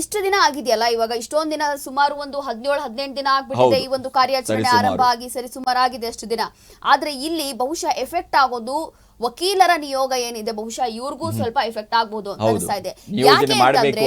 ಇಷ್ಟು ದಿನ ಆಗಿದೆಯಲ್ಲ? ಇವಾಗ ಇಷ್ಟೊಂದ್ ದಿನ ಸುಮಾರು ಒಂದು ಹದಿನೇಳು ಹದಿನೆಂಟು ದಿನ ಆಗ್ಬಿಟ್ಟಿದೆ ಈ ಒಂದು ಕಾರ್ಯಾಚರಣೆ ಆರಂಭ ಆಗಿ ಸರಿ ಸುಮಾರಾಗಿದೆ ಅಷ್ಟು ದಿನ. ಆದ್ರೆ ಇಲ್ಲಿ ಬಹುಶಃ ಎಫೆಕ್ಟ್ ಆಗೋದು ವಕೀಲರ ನಿಯೋಗ ಏನಿದೆ? ಬಹುಶಃ ಇವ್ರಿಗೂ ಸ್ವಲ್ಪ ಎಫೆಕ್ಟ್ ಆಗ್ಬಹುದು ಅಂತ. ಅನಿಸ್ತಾ ಇದೆ. ಯಾಕೆ ಅಂತಂದ್ರೆ.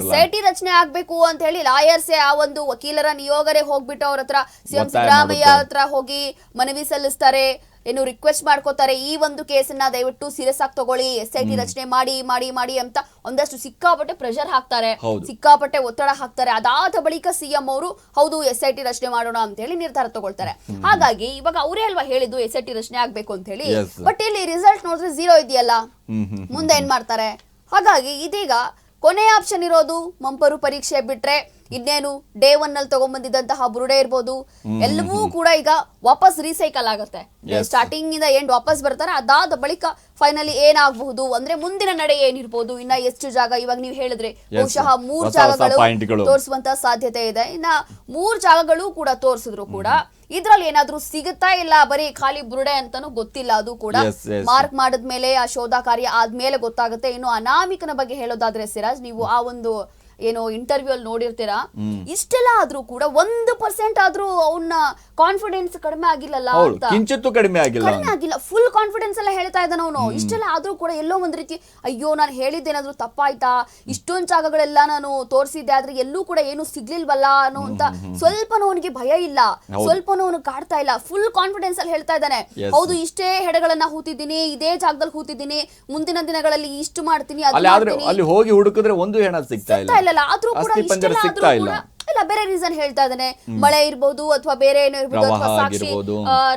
ಎಸ್ ಐ ಟಿ ರಚನೆ ಆಗ್ಬೇಕು ಅಂತ ಹೇಳಿ ಲಾಯರ್ಸ್ ಆ ಒಂದು ವಕೀಲರ ನಿಯೋಗರೇ ಹೋಗ್ಬಿಟ್ಟು ಅವ್ರ ಹತ್ರ ಸಿಎಂ ಎಂ ಸಿದ್ದರಾಮಯ್ಯ ಹತ್ರ ಹೋಗಿ ಮನವಿ ಸಲ್ಲಿಸ್ತಾರೆ. ಏನು ರಿಕ್ವೆಸ್ಟ್ ಮಾಡ್ಕೋತಾರೆ ಈ ಒಂದು ಕೇಸನ್ನ ದಯವಿಟ್ಟು ಸೀರಿಯಸ್ ಆಗಿ ತಗೊಳ್ಳಿ ಎಸ್ ಐ ಟಿ ರಚನೆ ಮಾಡಿ ಮಾಡಿ ಮಾಡಿ ಅಂತ ಒಂದಷ್ಟು ಸಿಕ್ಕಾಪಟ್ಟೆ ಪ್ರೆಷರ್ ಹಾಕ್ತಾರೆ. ಸಿಕ್ಕಾಪಟ್ಟೆ ಒತ್ತಡ ಹಾಕ್ತಾರೆ. ಅದಾದ ಬಳಿಕ ಸಿಎಂ ಅವರು ಹೌದು ಎಸ್ ಐ ಟಿ ರಚನೆ ಮಾಡೋಣ ಅಂತ ಹೇಳಿ ನಿರ್ಧಾರ ತಗೊಳ್ತಾರೆ. ಹಾಗಾಗಿ ಇವಾಗ ಅವರೇ ಅಲ್ವಾ ಹೇಳಿದ್ದು ಎಸ್ ಐ ಟಿ ರಚನೆ ಆಗ್ಬೇಕು ಅಂತ ಹೇಳಿ. ಬಟ್ ಇಲ್ಲಿ ರಿಸಲ್ಟ್ ನೋಡಿದ್ರೆ ಝೀರೋ ಇದೆಯಲ್ಲ. ಮುಂದೆ ಏನ್ ಮಾಡ್ತಾರೆ? ಹಾಗಾಗಿ ಇದೀಗ ಕೊನೆಯ ಆಪ್ಷನ್ ಇರೋದು ಮಂಪರು ಪರೀಕ್ಷೆ ಬಿಟ್ರೆ ಇನ್ನೇನು ಡೇ ಒನ್ ಅಲ್ಲಿ ತಗೊಂಡ್ಬಂದಿದ್ದಂತಹ ಬುರುಡೆ ಇರ್ಬೋದು. ಎಲ್ಲವೂ ಕೂಡ ಈಗ ವಾಪಸ್ ರೀಸೈಕಲ್ ಆಗುತ್ತೆ. ಸ್ಟಾರ್ಟಿಂಗ್ ಇಂದ ಎಂಡ್ ವಾಪಸ್ ಬರ್ತಾರೆ ಅದಾದ ಬಳಿಕ ಫೈನಲಿ ಏನಾಗಬಹುದು? ಅಂದ್ರೆ ಮುಂದಿನ ನಡೆ ಏನಿರ್ಬೋದು? ಇನ್ನ ಎಷ್ಟು ಜಾಗ? ಇವಾಗ ನೀವು ಹೇಳಿದ್ರೆ. ಬಹುಶಃ ಮೂರ್ ಜಾಗಗಳು ತೋರಿಸುವಂತ ಸಾಧ್ಯತೆ ಇದೆ. ಇನ್ನ ಮೂರ್ ಜಾಗಗಳು ಕೂಡ ತೋರಿಸಿದ್ರು ಕೂಡ. ಇದ್ರಲ್ಲಿ ಏನಾದ್ರೂ ಸಿಗುತ್ತಾ ಇಲ್ಲ? ಬರೀ ಖಾಲಿ ಬುರುಡೆ ಅಂತಾನು ಗೊತ್ತಿಲ್ಲ. ಅದು ಕೂಡ. ಮಾರ್ಕ್ ಮಾಡಿದ್ಮೇಲೆ ಆ ಶೋಧ ಕಾರ್ಯ ಆದ್ಮೇಲೆ ಗೊತ್ತಾಗುತ್ತೆ. ಇನ್ನು ಅನಾಮಿಕನ ಬಗ್ಗೆ ಹೇಳೋದಾದ್ರೆ ಸಿರಾಜ್ ನೀವು ಆ ಒಂದು ಏನು ಇಂಟರ್ವ್ಯೂ ಅಲ್ಲಿ ನೋಡಿರ್ತೀರಾ? ಇಷ್ಟೆಲ್ಲ ಆದ್ರೂ ಕೂಡ ಒಂದು ಪರ್ಸೆಂಟ್ ಆದ್ರೂ ಅವನ್ನ ಕಾನ್ಫಿಡೆನ್ಸ್ ಕಡಿಮೆ ಆಗಿಲ್ಲಲ್ಲ ಹೌದು ಅಂತ? ಕಿಂಚಿತ್ತು ಕಡಿಮೆ ಆಗಿಲ್ಲ. ಕಡಿಮೆ ಆಗಿಲ್ಲ ಫುಲ್ ಕಾನ್ಫಿಡೆನ್ಸ್ ಎಲ್ಲ ಹೇಳ್ತಾ ಇದ್ದಾನ ಅವನು. ಇಷ್ಟೆಲ್ಲ ಆದ್ರೂ ಕೂಡ ಎಲ್ಲೋ ಒಂದ್ ರೀತಿ ಅಯ್ಯೋ ನಾನು ಹೇಳಿದ್ದೇನಾದ್ರೂ ತಪ್ಪಾಯ್ತಾ? ಇಷ್ಟೊಂದ್ ಜಾಗಗಳೆಲ್ಲ ನಾನು ತೋರಿಸಿದ್ದೆ ಆದ್ರೆ ಎಲ್ಲೂ ಕೂಡ ಏನು ಸಿಗ್ಲಿಲ್ವಲ್ಲ? ಅನ್ನೋ ಅಂತ ಸ್ವಲ್ಪನೂ ಅವನಿಗೆ ಭಯ ಇಲ್ಲ. ಸ್ವಲ್ಪ ಸ್ವಲ್ಪನೂ ಅವನು ಕಾಡ್ತಾ ಇಲ್ಲ. ಫುಲ್ ಕಾನ್ಫಿಡೆನ್ಸ್ ಅಲ್ಲಿ ಹೇಳ್ತಾ ಇದ್ದಾನೆ. Yes. ಹೌದು ಇಷ್ಟೇ ಹೆಡಗಳನ್ನ ಹೂತಿದ್ದೀನಿ ಇದೇ ಜಾಗದಲ್ಲಿ ಹೂತಿದ್ದೀನಿ. ಮುಂದಿನ ದಿನಗಳಲ್ಲಿ ಇಷ್ಟು ಮಾಡ್ತೀನಿ ಅದು ಅಲ್ಲಿ ಆದ್ರೆ ಮಾಡ್ತೀನಿ. ಅಲ್ಲಿ ಹೋಗಿ ಹುಡುಕಿದ್ರೆ ಒಂದು ಹೆಣ ಸಿಗ್ತಾ ಇಲ್ಲ. ಇಲ್ಲ ಆದ್ರೂ ಕೂಡ ಇಷ್ಟೆಲ್ಲ ಆದ್ರೂ ಕೂಡ ಇಲ್ಲ ಬೇರೆ ರೀಸನ್ ಹೇಳ್ತಾ ಇದ್ದಾನೆ. ಮಳೆ ಇರ್ಬೋದು ಅಥವಾ ಬೇರೆ ಏನೋ ಇರ್ಬೋದು ಅಥವಾ ಸಾಕ್ಷಿ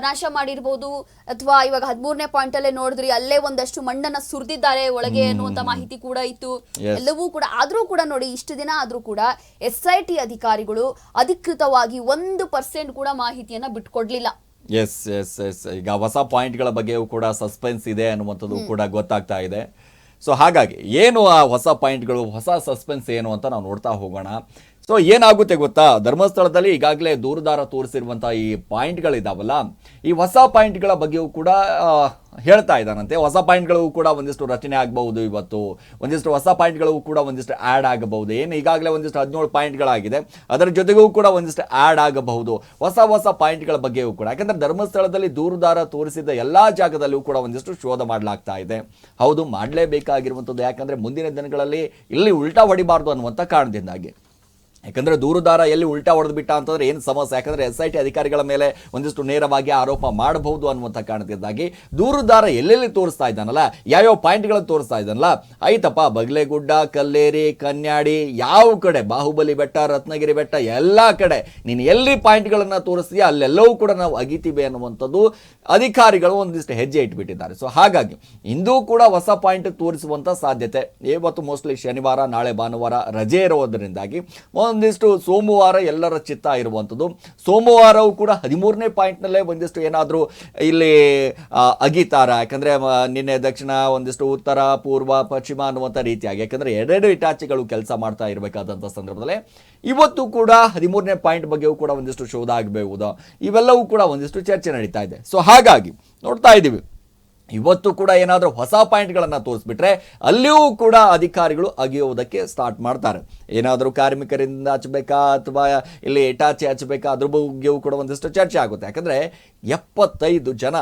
ನಾಶ ಮಾಡಿರ್ಬೋದು ಅಥವಾ ಇವಾಗ ಹದಿಮೂರನೇ ಪಾಯಿಂಟ್ ಅಲ್ಲೇ ನೋಡಿದ್ರಿ ಅಲ್ಲೇ ಒಂದಷ್ಟು ಮಣ್ಣನ್ನ ಸುರಿದಿದ್ದಾರೆ ಒಳಗೆ ಅನ್ನುವಂತ ಮಾಹಿತಿ ಕೂಡ ಇತ್ತು. ಎಲ್ಲವೂ ಕೂಡ ಆದ್ರೂ ಕೂಡ ನೋಡಿ ಇಷ್ಟು ದಿನ ಆದ್ರೂ ಕೂಡ ಎಸ್ ಐ ಟಿ ಅಧಿಕಾರಿಗಳು ಅಧಿಕೃತವಾಗಿ ಒಂದು ಪರ್ಸೆಂಟ್ ಕೂಡ ಮಾಹಿತಿಯನ್ನ ಬಿಟ್ಕೊಡ್ಲಿಲ್ಲ. ಎಸ್ ಎಸ್ ಎಸ್ ಈಗ ಹೊಸ ಪಾಯಿಂಟ್ಗಳ ಬಗ್ಗೆಯೂ ಕೂಡ ಸಸ್ಪೆನ್ಸ್ ಇದೆ ಅನ್ನುವಂಥದ್ದು ಕೂಡ ಗೊತ್ತಾಗ್ತಾ ಇದೆ. ಸೊ ಹಾಗಾಗಿ ಏನು ಆ ಹೊಸ ಪಾಯಿಂಟ್ಗಳು ಹೊಸ ಸಸ್ಪೆನ್ಸ್ ಏನು ಅಂತ ನಾವು ನೋಡ್ತಾ ಹೋಗೋಣ. ಸೊ ಏನಾಗುತ್ತೆ ಗೊತ್ತಾ? ಧರ್ಮಸ್ಥಳದಲ್ಲಿ ಈಗಾಗಲೇ ದೂರದಾರ ತೋರಿಸಿರುವಂಥ ಈ ಪಾಯಿಂಟ್ಗಳಿದಾವಲ್ಲ, ಈ ಹೊಸ ಪಾಯಿಂಟ್ಗಳ ಬಗ್ಗೆಯೂ ಕೂಡ ಹೇಳ್ತಾ ಇದ್ದಾನಂತೆ. ಹೊಸ ಪಾಯಿಂಟ್ಗಳು ಕೂಡ ಒಂದಿಷ್ಟು ರಚನೆ ಆಗಬಹುದು ಇವತ್ತು. ಒಂದಿಷ್ಟು ಹೊಸ ಪಾಯಿಂಟ್ಗಳು ಕೂಡ ಒಂದಿಷ್ಟು ಆ್ಯಡ್ ಆಗಬಹುದು. ಏನು ಈಗಾಗಲೇ ಒಂದಿಷ್ಟು ಹದಿನೇಳು ಪಾಯಿಂಟ್ಗಳಾಗಿದೆ. ಅದರ ಜೊತೆಗೂ ಕೂಡ ಒಂದಿಷ್ಟು ಆ್ಯಡ್ ಆಗಬಹುದು. ಹೊಸ ಹೊಸ ಪಾಯಿಂಟ್ಗಳ ಬಗ್ಗೆಯೂ ಕೂಡ. ಯಾಕಂದ್ರೆ ಧರ್ಮಸ್ಥಳದಲ್ಲಿ ದೂರದಾರ ತೋರಿಸಿದ ಎಲ್ಲಾ ಜಾಗದಲ್ಲೂ ಕೂಡ ಒಂದಿಷ್ಟು ಶೋಧ ಮಾಡಲಾಗ್ತಾ ಇದೆ. ಹೌದು, ಮಾಡಲೇಬೇಕಾಗಿರುವಂಥದ್ದು ಯಾಕಂದ್ರೆ ಮುಂದಿನ ದಿನಗಳಲ್ಲಿ ಇಲ್ಲಿ ಉಲ್ಟಾ ಹೊಡಿಬಾರ್ದು ಅನ್ನುವಂಥ ಕಾರಣದಿಂದಾಗಿ. ಯಾಕಂದ್ರೆ ದೂರುದಾರ ಎಲ್ಲಿ ಉಲ್ಟಾ ಹೊಡೆದು ಬಿಟ್ಟ ಅಂತಂದ್ರೆ ಏನು ಸಮಸ್ಯೆ? ಯಾಕಂದ್ರೆ ಎಸ್ ಐ ಟಿ ಅಧಿಕಾರಿಗಳ ಮೇಲೆ ಒಂದಿಷ್ಟು ನೇರವಾಗಿ ಆರೋಪ ಮಾಡಬಹುದು ಅನ್ನುವಂಥ ಕಾರಣದಿಂದಾಗಿ ದೂರುದಾರ ಎಲ್ಲೆಲ್ಲಿ ತೋರಿಸ್ತಾ ಇದ್ದಾನಲ್ಲ, ಯಾವ್ಯಾವ ಪಾಯಿಂಟ್ಗಳನ್ನು ತೋರಿಸ್ತಾ ಇದ್ದಾನಲ್ಲ ಆಯ್ತಪ್ಪ ಬಗ್ಲೆಗುಡ್ಡ, ಕಲ್ಲೇರಿ, ಕನ್ಯಾಡಿ, ಯಾವ ಕಡೆ? ಬಾಹುಬಲಿ ಬೆಟ್ಟ, ರತ್ನಗಿರಿ ಬೆಟ್ಟ, ಎಲ್ಲ ಕಡೆ. ನೀನು ಎಲ್ಲಿ ಪಾಯಿಂಟ್ಗಳನ್ನು ತೋರಿಸ್ತೀಯ, ಅಲ್ಲೆಲ್ಲವೂ ಕೂಡ ನಾವು ಅಗಿತೀವಿ ಅನ್ನುವಂಥದ್ದು ಅಧಿಕಾರಿಗಳು ಒಂದಿಷ್ಟು ಹೆಜ್ಜೆ ಇಟ್ಬಿಟ್ಟಿದ್ದಾರೆ. ಸೊ ಹಾಗಾಗಿ ಇಂದೂ ಕೂಡ ಹೊಸ ಪಾಯಿಂಟ್ ತೋರಿಸುವಂಥ ಸಾಧ್ಯತೆ. ಇವತ್ತು ಮೋಸ್ಟ್ಲಿ ಶನಿವಾರ, ನಾಳೆ ಭಾನುವಾರ ರಜೆ ಇರೋದರಿಂದಾಗಿ ಒಂದಿಷ್ಟು ಸೋಮವಾರ ಎಲ್ಲರ ಚಿತ್ತ ಇರುವಂಥದ್ದು. ಸೋಮವಾರವೂ ಕೂಡ ಹದಿಮೂರನೇ ಪಾಯಿಂಟ್ನಲ್ಲೇ ಒಂದಿಷ್ಟು ಏನಾದರೂ ಇಲ್ಲಿ ಅಗೀತಾರ. ಯಾಕಂದರೆ ನಿನ್ನೆ ದಕ್ಷಿಣ ಒಂದಿಷ್ಟು ಉತ್ತರ, ಪೂರ್ವ, ಪಶ್ಚಿಮ ಅನ್ನುವಂಥ ರೀತಿಯಾಗಿ. ಯಾಕಂದರೆ ಎರಡೆರಡು ಇಟಾಚಿಗಳು ಕೆಲಸ ಮಾಡ್ತಾ ಇರಬೇಕಾದಂಥ ಸಂದರ್ಭದಲ್ಲಿ. ಇವತ್ತು ಕೂಡ ಹದಿಮೂರನೇ ಪಾಯಿಂಟ್ ಬಗ್ಗೆಯೂ ಕೂಡ ಒಂದಿಷ್ಟು ಶೋಧ ಆಗಬಹುದು ಇವೆಲ್ಲವೂ ಕೂಡ ಒಂದಿಷ್ಟು ಚರ್ಚೆ ನಡೀತಾ ಇದೆ. ಸೊ ಹಾಗಾಗಿ ನೋಡ್ತಾ ಇದ್ದೀವಿ. ಇವತ್ತು ಕೂಡ ಏನಾದರೂ ಹೊಸ ಪಾಯಿಂಟ್ಗಳನ್ನು ತೋರಿಸ್ಬಿಟ್ರೆ ಅಲ್ಲಿಯೂ ಕೂಡ ಅಧಿಕಾರಿಗಳು ಅಗಿಯೋದಕ್ಕೆ ಸ್ಟಾರ್ಟ್ ಮಾಡ್ತಾರೆ. ಏನಾದರೂ ಕಾರ್ಮಿಕರಿಂದ ಹಚ್ಚಬೇಕಾ ಅಥವಾ ಇಲ್ಲಿ ಇಟಾಚಿ ಹಚ್ಚಬೇಕಾ ಅದ್ರ ಬಗ್ಗೆಯೂ ಕೂಡ ಒಂದಿಷ್ಟು ಚರ್ಚೆ ಆಗುತ್ತೆ. ಯಾಕಂದರೆ ಎಪ್ಪತ್ತೈದು ಜನ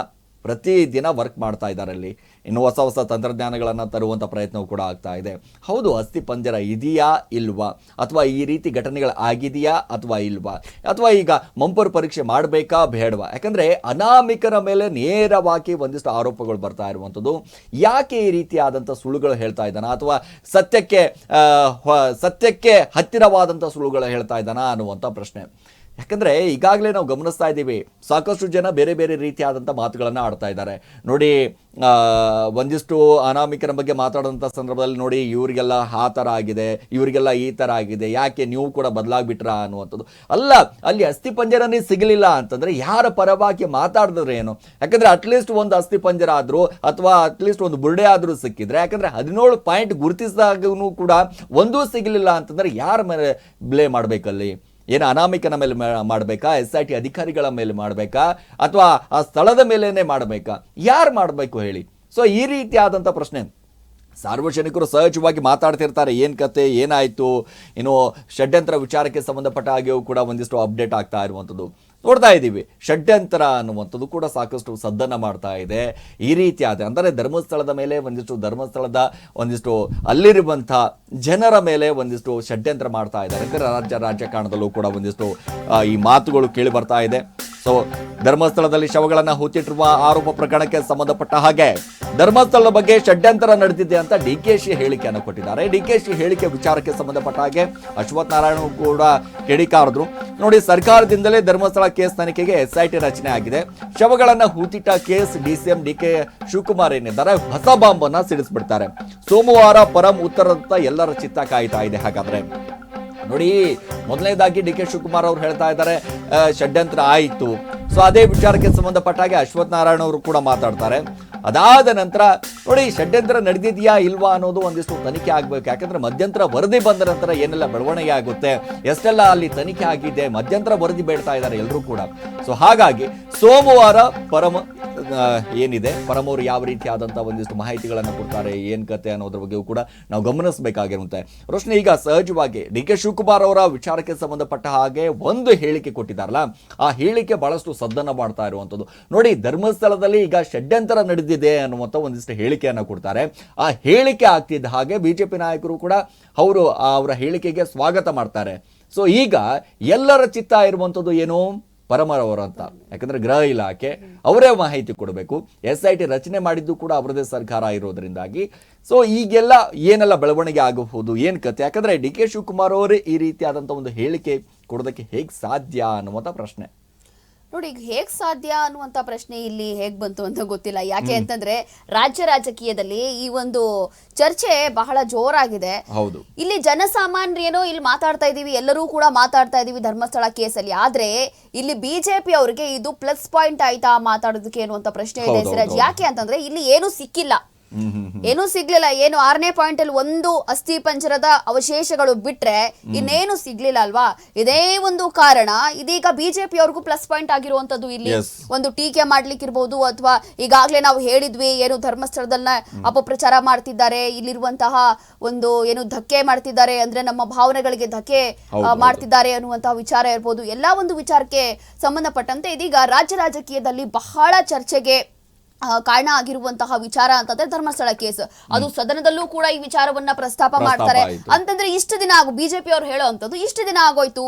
ಪ್ರತಿದಿನ ವರ್ಕ್ ಮಾಡ್ತಾ ಇದ್ದಾರೆ ಅಲ್ಲಿ ಇನ್ನು ಹೊಸ ಹೊಸ ತಂತ್ರಜ್ಞಾನಗಳನ್ನು ತರುವಂಥ ಪ್ರಯತ್ನವೂ ಕೂಡ ಆಗ್ತಾ ಇದೆ. ಹೌದು, ಅಸ್ಥಿ ಪಂಜರ ಇದೆಯಾ ಇಲ್ವಾ? ಅಥವಾ ಈ ರೀತಿ ಘಟನೆಗಳು ಆಗಿದೆಯಾ ಅಥವಾ ಇಲ್ವಾ? ಅಥವಾ ಈಗ ಮಂಪರು ಪರೀಕ್ಷೆ ಮಾಡಬೇಕಾ ಬೇಡವಾ? ಯಾಕಂದರೆ ಅನಾಮಿಕರ ಮೇಲೆ ನೇರವಾಗಿ ಒಂದಿಷ್ಟು ಆರೋಪಗಳು ಬರ್ತಾ ಇರುವಂಥದ್ದು. ಯಾಕೆ ಈ ರೀತಿಯಾದಂಥ ಸುಳ್ಳುಗಳು ಹೇಳ್ತಾ ಇದ್ದಾನ? ಅಥವಾ ಸತ್ಯಕ್ಕೆ ಸತ್ಯಕ್ಕೆ ಹತ್ತಿರವಾದಂಥ ಸುಳ್ಳುಗಳು ಹೇಳ್ತಾ ಇದ್ದಾನ ಅನ್ನುವಂಥ ಪ್ರಶ್ನೆ. ಯಾಕಂದ್ರೆ ಈಗಾಗಲೇ ನಾವು ಗಮನಿಸ್ತಾ ಇದ್ದೀವಿ, ಸಾಕಷ್ಟು ಜನ ಬೇರೆ ಬೇರೆ ರೀತಿಯಾದಂಥ ಮಾತುಗಳನ್ನು ಆಡ್ತಾ ಇದ್ದಾರೆ. ನೋಡಿ ಒಂದಿಷ್ಟು ಅನಾಮಿಕರ ಬಗ್ಗೆ ಮಾತಾಡೋಂಥ ಸಂದರ್ಭದಲ್ಲಿ ನೋಡಿ, ಇವರಿಗೆಲ್ಲ ಆ ಥರ ಆಗಿದೆ, ಇವರಿಗೆಲ್ಲ ಈ ಥರ ಆಗಿದೆ, ಯಾಕೆ ನೀವು ಕೂಡ ಬದಲಾಗ್ಬಿಟ್ರ ಅನ್ನುವಂಥದ್ದು. ಅಲ್ಲ, ಅಲ್ಲಿ ಅಸ್ಥಿ ಪಂಜರನೇ ಸಿಗಲಿಲ್ಲ ಅಂತಂದರೆ ಯಾರ ಪರವಾಗಿ ಮಾತಾಡಿದ್ರೆ ಏನು? ಯಾಕಂದರೆ ಅಟ್ಲೀಸ್ಟ್ ಒಂದು ಅಸ್ಥಿ ಪಂಜರ ಆದರೂ ಅಥವಾ ಅಟ್ಲೀಸ್ಟ್ ಒಂದು ಬುರುಡೆ ಆದರೂ ಸಿಕ್ಕಿದ್ರೆ, ಯಾಕಂದರೆ ಹದಿನೇಳು ಪಾಯಿಂಟ್ ಗುರುತಿಸಿದಾಗೂ ಕೂಡ ಒಂದೂ ಸಿಗಲಿಲ್ಲ ಅಂತಂದರೆ ಯಾರ ಮೇಲೆ ಬ್ಲೇ ಮಾಡಬೇಕಲ್ಲಿ? ಏನು ಅನಾಮಿಕನ ಮೇಲೆ ಮಾಡಬೇಕಾ? ಎಸ್ ಐ ಟಿ ಅಧಿಕಾರಿಗಳ ಮೇಲೆ ಮಾಡಬೇಕಾ? ಅಥವಾ ಆ ಸ್ಥಳದ ಮೇಲೇ ಮಾಡಬೇಕಾ? ಯಾರು ಮಾಡಬೇಕು ಹೇಳಿ? ಸೊ ಈ ರೀತಿಯಾದಂಥ ಪ್ರಶ್ನೆ. ಸಾರ್ವಜನಿಕರು ಸಹಜವಾಗಿ ಮಾತಾಡ್ತಿರ್ತಾರೆ. ಏನು ಕತೆ, ಏನಾಯಿತು? ಇನ್ನು ಷಡ್ಯಂತ್ರ ವಿಚಾರಕ್ಕೆ ಸಂಬಂಧಪಟ್ಟ ಹಾಗೆಯೂ ಕೂಡ ಒಂದಿಷ್ಟು ಅಪ್ಡೇಟ್ ಆಗ್ತಾ ಇರುವಂಥದ್ದು ನೋಡ್ತಾ ಇದ್ದೀವಿ. ಷಡ್ಯಂತರ ಅನ್ನುವಂಥದ್ದು ಕೂಡ ಸಾಕಷ್ಟು ಸದ್ದನ್ನು ಮಾಡ್ತಾ ಇದೆ. ಈ ರೀತಿಯಾದ, ಅಂದರೆ ಧರ್ಮಸ್ಥಳದ ಮೇಲೆ ಒಂದಿಷ್ಟು ಧರ್ಮಸ್ಥಳದ ಒಂದಿಷ್ಟು ಅಲ್ಲಿರುವಂಥ ಜನರ ಮೇಲೆ ಒಂದಿಷ್ಟು ಷಡ್ಯಂತ್ರ ಮಾಡ್ತಾ ಇದ್ದಾರೆ. ಅಂದರೆ ರಾಜ್ಯ ರಾಜಕಾರಣದಲ್ಲೂ ಕೂಡ ಒಂದಿಷ್ಟು ಈ ಮಾತುಗಳು ಕೇಳಿ ಬರ್ತಾ ಇದೆ. ಸೊ ಧರ್ಮಸ್ಥಳದಲ್ಲಿ ಶವಗಳನ್ನು ಹೂತಿಟ್ಟಿರುವ ಆರೋಪ ಪ್ರಕರಣಕ್ಕೆ ಸಂಬಂಧಪಟ್ಟ ಹಾಗೆ ಧರ್ಮಸ್ಥಳದ ಬಗ್ಗೆ ಷಡ್ಯಂತರ ನಡೆದಿದೆ ಅಂತ ಡಿ ಕೆ ಶಿ ಹೇಳಿಕೆಯನ್ನು ಕೊಟ್ಟಿದ್ದಾರೆ. ಡಿ ಕೆ ಶಿ ಹೇಳಿಕೆ ವಿಚಾರಕ್ಕೆ ಸಂಬಂಧಪಟ್ಟ ಹಾಗೆ ಅಶ್ವಥ್ ನಾರಾಯಣ ಕೂಡ ಕೆಡಿಕಾರದ್ರು ನೋಡಿ, ಸರ್ಕಾರದಿಂದಲೇ ಧರ್ಮಸ್ಥಳ ಕೇಸ್ ತನಿಖೆಗೆ ಎಸ್ ಐ ಟಿ ರಚನೆ ಆಗಿದೆ. ಶವಗಳನ್ನ ಹೂತಿಟ್ಟ ಕೇಸ್ ಎಂ ಡಿ ಕೆ ಶಿವಕುಮಾರ್ ಏನಿದ್ದಾರೆ, ಹೊಸ ಬಾಂಬ್ ಅನ್ನ ಸಿಡಿಸ್ಬಿಡ್ತಾರೆ. ಸೋಮವಾರ ಪರಂ ಉತ್ತರದತ್ತ ಎಲ್ಲರ ಚಿತ್ತ ಕಾಯ್ತಾ ಇದೆ ಹಾಗಾದ್ರೆ. ನೋಡಿ, ಮೊದಲನೇದಾಗಿ ಡಿ ಕೆ ಶಿವಕುಮಾರ್ ಅವರು ಹೇಳ್ತಾ ಇದ್ದಾರೆ ಷಡ್ಯಂತ್ರ ಆಯಿತು. ಸೊ, ಅದೇ ವಿಚಾರಕ್ಕೆ ಸಂಬಂಧಪಟ್ಟ ಹಾಗೆ ಅಶ್ವಥ್ ನಾರಾಯಣ ಅವರು ಕೂಡ ಮಾತಾಡ್ತಾರೆ. ಅದಾದ ನಂತರ, ನೋಡಿ, ಷಡ್ಯಂತ್ರ ನಡೆದಿದೆಯಾ ಇಲ್ವಾ ಅನ್ನೋದು ಒಂದಿಷ್ಟು ತನಿಖೆ ಆಗಬೇಕು. ಯಾಕಂದ್ರೆ ಮಧ್ಯಂತರ ವರದಿ ಬಂದ ನಂತರ ಏನೆಲ್ಲ ಬೆಳವಣಿಗೆ ಆಗುತ್ತೆ, ಎಷ್ಟೆಲ್ಲ ಅಲ್ಲಿ ತನಿಖೆ ಆಗಿದೆ, ಮಧ್ಯಂತರ ವರದಿ ಬೇಡ್ತಾ ಇದ್ದಾರೆ ಎಲ್ಲರೂ ಕೂಡ. ಸೊ ಹಾಗಾಗಿ ಸೋಮವಾರ ಪರಮ ಏನಿದೆ? ಪರಮವರು ಯಾವ ರೀತಿಯಾದಂಥ ಒಂದಿಷ್ಟು ಮಾಹಿತಿಗಳನ್ನು ಕೊಡ್ತಾರೆ, ಏನ್ ಕತೆ ಅನ್ನೋದ್ರ ಬಗ್ಗೆಯೂ ಕೂಡ ನಾವು ಗಮನಿಸಬೇಕಾಗಿರುತ್ತೆ. ರೋಶ್ನಿ, ಈಗ ಸಹಜವಾಗಿ ಡಿ ಕೆ ಶಿವಕುಮಾರ್ ಅವರ ವಿಚಾರಕ್ಕೆ ಸಂಬಂಧಪಟ್ಟ ಹಾಗೆ ಒಂದು ಹೇಳಿಕೆ ಕೊಟ್ಟಿದ್ದಾರಲ್ಲ, ಆ ಹೇಳಿಕೆ ಬಹಳಷ್ಟು ಸದ್ದನ್ನ ಮಾಡ್ತಾ ಇರುವಂಥದ್ದು. ನೋಡಿ, ಧರ್ಮಸ್ಥಳದಲ್ಲಿ ಈಗ ಷಡ್ಯಂತರ ನಡೆದಿದೆ ಅನ್ನುವಂಥ ಒಂದಿಷ್ಟು ಹೇಳಿಕೆಯನ್ನು ಕೊಡ್ತಾರೆ. ಆ ಹೇಳಿಕೆ ಆಗ್ತಿದ್ದ ಹಾಗೆ ಬಿಜೆಪಿ ನಾಯಕರು ಕೂಡ ಅವರು ಅವರ ಹೇಳಿಕೆಗೆ ಸ್ವಾಗತ ಮಾಡ್ತಾರೆ. ಸೊ, ಈಗ ಎಲ್ಲರ ಚಿತ್ತ ಇರುವಂಥದ್ದು ಏನು? ಪರಮರವರು ಅಂತ ಯಾಕಂದ್ರೆ ಗೃಹ ಇಲಾಖೆ ಅವರೇ ಮಾಹಿತಿ ಕೊಡಬೇಕು. ಎಸ್ ಐ ಟಿ ರಚನೆ ಮಾಡಿದ್ದು ಕೂಡ ಅವರದೇ ಸರ್ಕಾರ ಇರೋದ್ರಿಂದಾಗಿ. ಸೊ ಈಗೆಲ್ಲ ಏನೆಲ್ಲ ಬೆಳವಣಿಗೆ ಆಗಬಹುದು, ಏನು ಕತೆ ಯಾಕಂದ್ರೆ ಡಿ ಕೆ ಶಿವಕುಮಾರ್ ಅವರೇ ಈ ರೀತಿಯಾದಂಥ ಒಂದು ಹೇಳಿಕೆ ಕೊಡೋದಕ್ಕೆ ಹೇಗೆ ಸಾಧ್ಯ ಅನ್ನುವಂಥ ಪ್ರಶ್ನೆ. ನೋಡಿ ಈಗ ಹೇಗ್ ಸಾಧ್ಯ ಅನ್ನುವಂತ ಪ್ರಶ್ನೆ ಇಲ್ಲಿ ಹೇಗ್ ಬಂತು ಅಂತ ಗೊತ್ತಿಲ್ಲ. ಯಾಕೆ ಅಂತಂದ್ರೆ ರಾಜ್ಯ ರಾಜಕೀಯದಲ್ಲಿ ಈ ಒಂದು ಚರ್ಚೆ ಬಹಳ ಜೋರಾಗಿದೆ. ಹೌದು. ಇಲ್ಲಿ ಜನಸಾಮಾನ್ಯರೇನೋ ಇಲ್ಲಿ ಮಾತಾಡ್ತಾ ಇದೀವಿ ಎಲ್ಲರೂ ಕೂಡ ಮಾತಾಡ್ತಾ ಇದೀವಿ ಧರ್ಮಸ್ಥಳ ಕೇಸಲ್ಲಿ. ಆದ್ರೆ ಇಲ್ಲಿ ಬಿಜೆಪಿ ಅವರಿಗೆ ಇದು ಪ್ಲಸ್ ಪಾಯಿಂಟ್ ಆಯ್ತಾ ಮಾತಾಡೋದಕ್ಕೆ ಅನ್ನುವಂತ ಪ್ರಶ್ನೆ ಇದೆ ಸಿರಾಜ್. ಯಾಕೆ ಅಂತಂದ್ರೆ ಇಲ್ಲಿ ಏನು ಸಿಕ್ಕಿಲ್ಲ. ಏನೂ ಸಿಗ್ಲಿಲ್ಲ. ಏನು ಆರನೇ ಪಾಯಿಂಟ್ ಅಲ್ಲಿ ಒಂದು ಅಸ್ಥಿ ಪಂಜರದ ಅವಶೇಷಗಳು ಬಿಟ್ರೆ ಇನ್ನೇನು ಸಿಗ್ಲಿಲ್ಲ ಅಲ್ವಾ? ಇದೇ ಒಂದು ಕಾರಣ. ಇದೀಗ ಬಿಜೆಪಿ ಅವ್ರಿಗೂ ಪ್ಲಸ್ ಪಾಯಿಂಟ್ ಆಗಿರುವಂತದ್ದು ಇಲ್ಲಿ. ಒಂದು ಟೀಕೆ ಮಾಡ್ಲಿಕ್ಕಿರ್ಬೋದು ಅಥವಾ ಈಗಾಗ್ಲೇ ನಾವು ಹೇಳಿದ್ವಿ ಏನು ಧರ್ಮಸ್ಥಳದಲ್ಲ ಅಪಪ್ರಚಾರ ಮಾಡ್ತಿದ್ದಾರೆ. ಇಲ್ಲಿರುವಂತಹ ಒಂದು ಏನು ಧಕ್ಕೆ ಮಾಡ್ತಿದ್ದಾರೆ ಅಂದ್ರೆ ನಮ್ಮ ಭಾವನೆಗಳಿಗೆ ಧಕ್ಕೆ. ಮಾಡ್ತಿದ್ದಾರೆ ಅನ್ನುವಂತಹ ವಿಚಾರ ಇರ್ಬೋದು. ಎಲ್ಲಾ ಒಂದು ವಿಚಾರಕ್ಕೆ ಸಂಬಂಧಪಟ್ಟಂತೆ ಇದೀಗ ರಾಜ್ಯ ರಾಜಕೀಯದಲ್ಲಿ ಬಹಳ ಚರ್ಚೆಗೆ ಕಾರಣ ಆಗಿರುವಂತಹ ವಿಚಾರ ಅಂತಂದ್ರೆ ಧರ್ಮಸ್ಥಳ ಕೇಸ್. ಅದು ಸದನದಲ್ಲೂ ಕೂಡ ಈ ವಿಚಾರವನ್ನ ಪ್ರಸ್ತಾಪ ಮಾಡ್ತಾರೆ. ಅಂತಂದ್ರೆ ಇಷ್ಟು ದಿನ ಆಗು ಬಿಜೆಪಿ ಅವ್ರು ಹೇಳೋ ಅಂತದ್ದು ಇಷ್ಟು ದಿನ ಆಗೋಯ್ತು.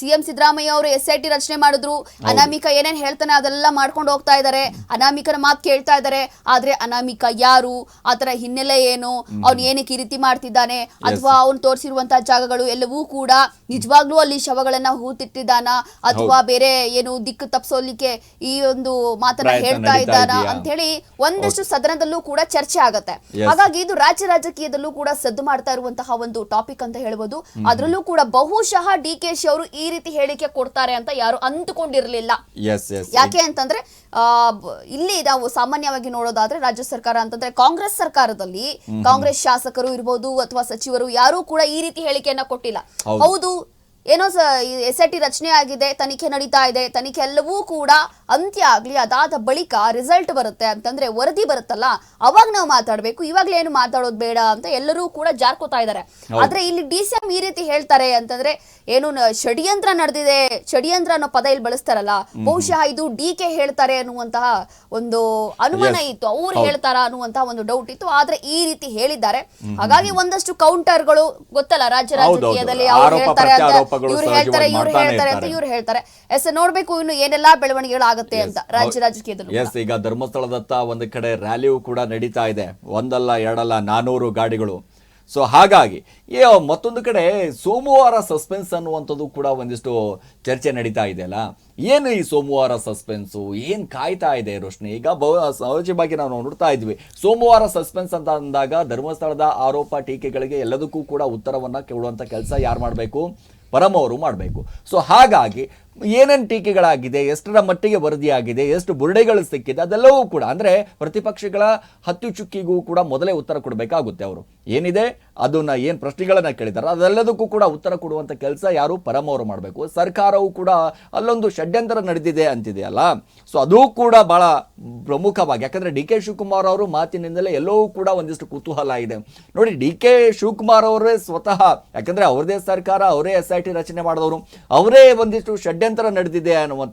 ಸಿಎಂ ಸಿದ್ದರಾಮಯ್ಯ ಅವರು ಎಸ್ ಐ ಟಿ ರಚನೆ ಮಾಡಿದ್ರು. ಅನಾಮಿಕ ಏನೇನ್ ಹೇಳ್ತಾನೆ ಅದೆಲ್ಲ ಮಾಡ್ಕೊಂಡು ಹೋಗ್ತಾ ಇದ್ದಾರೆ ಅನಾಮಿಕನ ಮಾತು ಕೇಳ್ತಾ ಇದ್ದಾರೆ ಆದ್ರೆ ಅನಾಮಿಕ ಯಾರು? ಆತರ ಹಿನ್ನೆಲೆ ಏನು? ಅವ್ನು ಏನಕ್ಕೆ ಈ ರೀತಿ ಮಾಡ್ತಿದ್ದಾನೆ? ಅಥವಾ ಅವನು ತೋರಿಸಿರುವಂತಹ ಜಾಗಗಳು ಎಲ್ಲವೂ ಕೂಡ ನಿಜವಾಗ್ಲೂ ಅಲ್ಲಿ ಶವಗಳನ್ನ ಹೂತಿಟ್ಟಿದ್ದಾನ? ಅಥವಾ ಬೇರೆ ಏನು ದಿಕ್ಕು ತಪ್ಪಿಸೋಲಿಕ್ಕೆ ಈ ಒಂದು ಮಾತನ್ನ ಹೇಳ್ತಾ ಇದ್ದಾನ? ಅಂತ ಹೇಳಿ ಒಂದಷ್ಟು ಸದನದಲ್ಲೂ ಕೂಡ ಚರ್ಚೆ ಆಗತ್ತೆ. ಹಾಗಾಗಿ ಇದು ರಾಜ್ಯ ರಾಜಕೀಯದಲ್ಲೂ ಕೂಡ ಸದ್ದು ಮಾಡ್ತಾ ಇರುವಂತಹ ಒಂದು ಟಾಪಿಕ್ ಅಂತ ಹೇಳ್ಬೋದು. ಅದರಲ್ಲೂ ಕೂಡ ಬಹುಶಃ ಡಿ ಕೆ ಶಿ ಅವರು ಈ ರೀತಿ ಹೇಳಿಕೆ ಕೊಡ್ತಾರೆ ಅಂತ ಯಾರು ಅಂದುಕೊಂಡಿರ್ಲಿಲ್ಲ. ಯಾಕೆ ಅಂತಂದ್ರೆ ಇಲ್ಲಿ ನಾವು ಸಾಮಾನ್ಯವಾಗಿ ನೋಡೋದಾದ್ರೆ ರಾಜ್ಯ ಸರ್ಕಾರ ಅಂತಂದ್ರೆ ಕಾಂಗ್ರೆಸ್ ಸರ್ಕಾರದಲ್ಲಿ ಕಾಂಗ್ರೆಸ್ ಶಾಸಕರು ಇರ್ಬೋದು ಅಥವಾ ಸಚಿವರು ಯಾರು ಕೂಡ ಈ ರೀತಿ ಹೇಳಿಕೆಯನ್ನ ಕೊಟ್ಟಿಲ್ಲ. ಹೌದು. ಏನೋ ಎಸ್ ಐ ಟಿ ರಚನೆ ಆಗಿದೆ ತನಿಖೆ ನಡೀತಾ ಇದೆ ತನಿಖೆ ಎಲ್ಲವೂ ಕೂಡ ಅಂತ್ಯ ಆಗ್ಲಿ ಅದಾದ ಬಳಿಕ ರಿಸಲ್ಟ್ ಬರುತ್ತೆ ಅಂತಂದ್ರೆ ವರದಿ ಬರುತ್ತಲ್ಲ ಅವಾಗ ನಾವು ಮಾತಾಡ್ಬೇಕು. ಇವಾಗ್ಲೇ ಏನು ಮಾತಾಡೋದು ಬೇಡ ಅಂತ ಎಲ್ಲರೂ ಕೂಡ ಜಾರ್ಕೋತಾ ಇದ್ದಾರೆ ಆದ್ರೆ ಇಲ್ಲಿ ಡಿ ಸಿ ಎಂ ಈ ರೀತಿ ಹೇಳ್ತಾರೆ ಅಂತಂದ್ರೆ ಏನು ಷಡ್ಯಂತ್ರ ನಡೆದಿದೆ ಷಡ್ಯಂತ್ರ ಅನ್ನೋ ಪದ ಇಲ್ಲಿ ಬಳಸ್ತಾರಲ್ಲ ಬಹುಶಃ ಇದು ಡಿ ಕೆ ಹೇಳ್ತಾರೆ ಅನ್ನುವಂತಹ ಒಂದು ಅನುಮಾನ ಇತ್ತು ಅವ್ರು ಹೇಳ್ತಾರ ಅನ್ನುವಂತಹ ಒಂದು ಡೌಟ್ ಇತ್ತು ಆದ್ರೆ ಈ ರೀತಿ ಹೇಳಿದ್ದಾರೆ. ಹಾಗಾಗಿ ಒಂದಷ್ಟು ಕೌಂಟರ್ಗಳು ಗೊತ್ತಲ್ಲ ರಾಜ್ಯ. ರಾಜಕೀಯದಲ್ಲಿ ಅವ್ರು ಹೇಳ್ತಾರೆ ಅಂತ. ಇವ್ರು ಸಹಜವಾಗಿ ಹೇಳ್ತಾರೆ ಇವ್ರು ಮಾಡ್ತಾನೆ ಹೇಳ್ತಾರೆ ಅಂತ ಇರ್ತಾರೆ. ಇವ್ರು ಹೇಳ್ತಾರೆ. ಎಸ್ ನೋಡ್ಬೇಕು ಇನ್ನು ಏನೆಲ್ಲಾ ಬೆಳವಣಿಗೆಗಳಾಗತ್ತೆ ಅಂತ ರಾಜ್ಯ ರಾಜಕೀಯದಲ್ಲಿ. ಎಸ್ ಈಗ ಧರ್ಮಸ್ಥಳದತ್ತ ಒಂದು ಕಡೆ ರ್ಯಾಲಿಯೂ ಕೂಡ ನಡೀತಾ ಇದೆ. ಒಂದಲ್ಲ ಎರಡಲ್ಲ ನಾನೂರು ಗಾಡಿಗಳು. ಸೊ ಹಾಗಾಗಿ ಏ ಮತ್ತೊಂದು ಕಡೆ ಸೋಮವಾರ ಸಸ್ಪೆನ್ಸ್ ಅನ್ನುವಂಥದ್ದು ಕೂಡ ಒಂದಿಷ್ಟು ಚರ್ಚೆ ನಡೀತಾ ಇದೆಯಲ್ಲ ಏನು ಈ ಸೋಮವಾರ ಸಸ್ಪೆನ್ಸು ಏನು ಕಾಯ್ತಾ ಇದೆ ರೋಶ್ನಿ? ಈಗ ಬ- ಸಹಜವಾಗಿ ನಾವು ನೋಡ್ತಾ ಇದ್ವಿ. ಸೋಮವಾರ ಸಸ್ಪೆನ್ಸ್ ಅಂತ ಅಂದಾಗ ಧರ್ಮಸ್ಥಳದ ಆರೋಪ ಟೀಕೆಗಳಿಗೆ ಎಲ್ಲದಕ್ಕೂ ಕೂಡ ಉತ್ತರವನ್ನು ಕೊಡುವಂಥ ಕೆಲಸ ಯಾರು ಮಾಡಬೇಕು? ಪರಮ ಅವರು ಮಾಡಬೇಕು. ಸೊ ಹಾಗಾಗಿ ಏನೇನು ಟೀಕೆಗಳಾಗಿದೆ, ಎಷ್ಟರ ಮಟ್ಟಿಗೆ ವರದಿಯಾಗಿದೆ, ಎಷ್ಟು ಬುರುಡೆಗಳು ಸಿಕ್ಕಿದೆ, ಅದೆಲ್ಲವೂ ಕೂಡ, ಅಂದರೆ ಪ್ರತಿಪಕ್ಷಗಳ ಹತ್ತು ಚುಕ್ಕಿಗೂ ಕೂಡ ಮೊದಲೇ ಉತ್ತರ ಕೊಡಬೇಕಾಗುತ್ತೆ ಅವರು. ಏನಿದೆ? ಅದನ್ನು ಏನು ಪ್ರಶ್ನೆಗಳನ್ನು ಕೇಳಿದಾರ? ಕೇಳಿದ್ದಾರೆ ಅದೆಲ್ಲದಕ್ಕೂ ಕೂಡ ಉತ್ತರ ಕೊಡುವಂಥ ಕೆಲಸ ಯಾರು? ಪರಮವರು ಮಾಡಬೇಕು. ಸರ್ಕಾರವು ಕೂಡ ಅಲ್ಲೊಂದು ಷಡ್ಯಂತರ ನಡೆದಿದೆ ಅಂತಿದೆಯಲ್ಲ ಸೊ ಅದು ಕೂಡ ಭಾಳ ಪ್ರಮುಖವಾಗಿ, ಯಾಕಂದರೆ ಡಿ ಕೆ ಶಿವಕುಮಾರ್ ಅವರು ಮಾತಿನಿಂದಲೇ ಎಲ್ಲವೂ ಕೂಡ ಒಂದಿಷ್ಟು ಕುತೂಹಲ ಇದೆ. ನೋಡಿ, ಡಿ ಕೆ ಶಿವಕುಮಾರ್ ಅವರೇ ಸ್ವತಃ, ಯಾಕಂದರೆ ಅವರದೇ ಸರ್ಕಾರ, ಅವರೇ ಎಸ್ ಐ ಟಿ ರಚನೆ ಮಾಡಿದವರು, ಅವರೇ ಒಂದಿಷ್ಟು ಷಡ್ಯಂತರ ನಡೆದಿದೆ ಅನ್ನುವಂಥ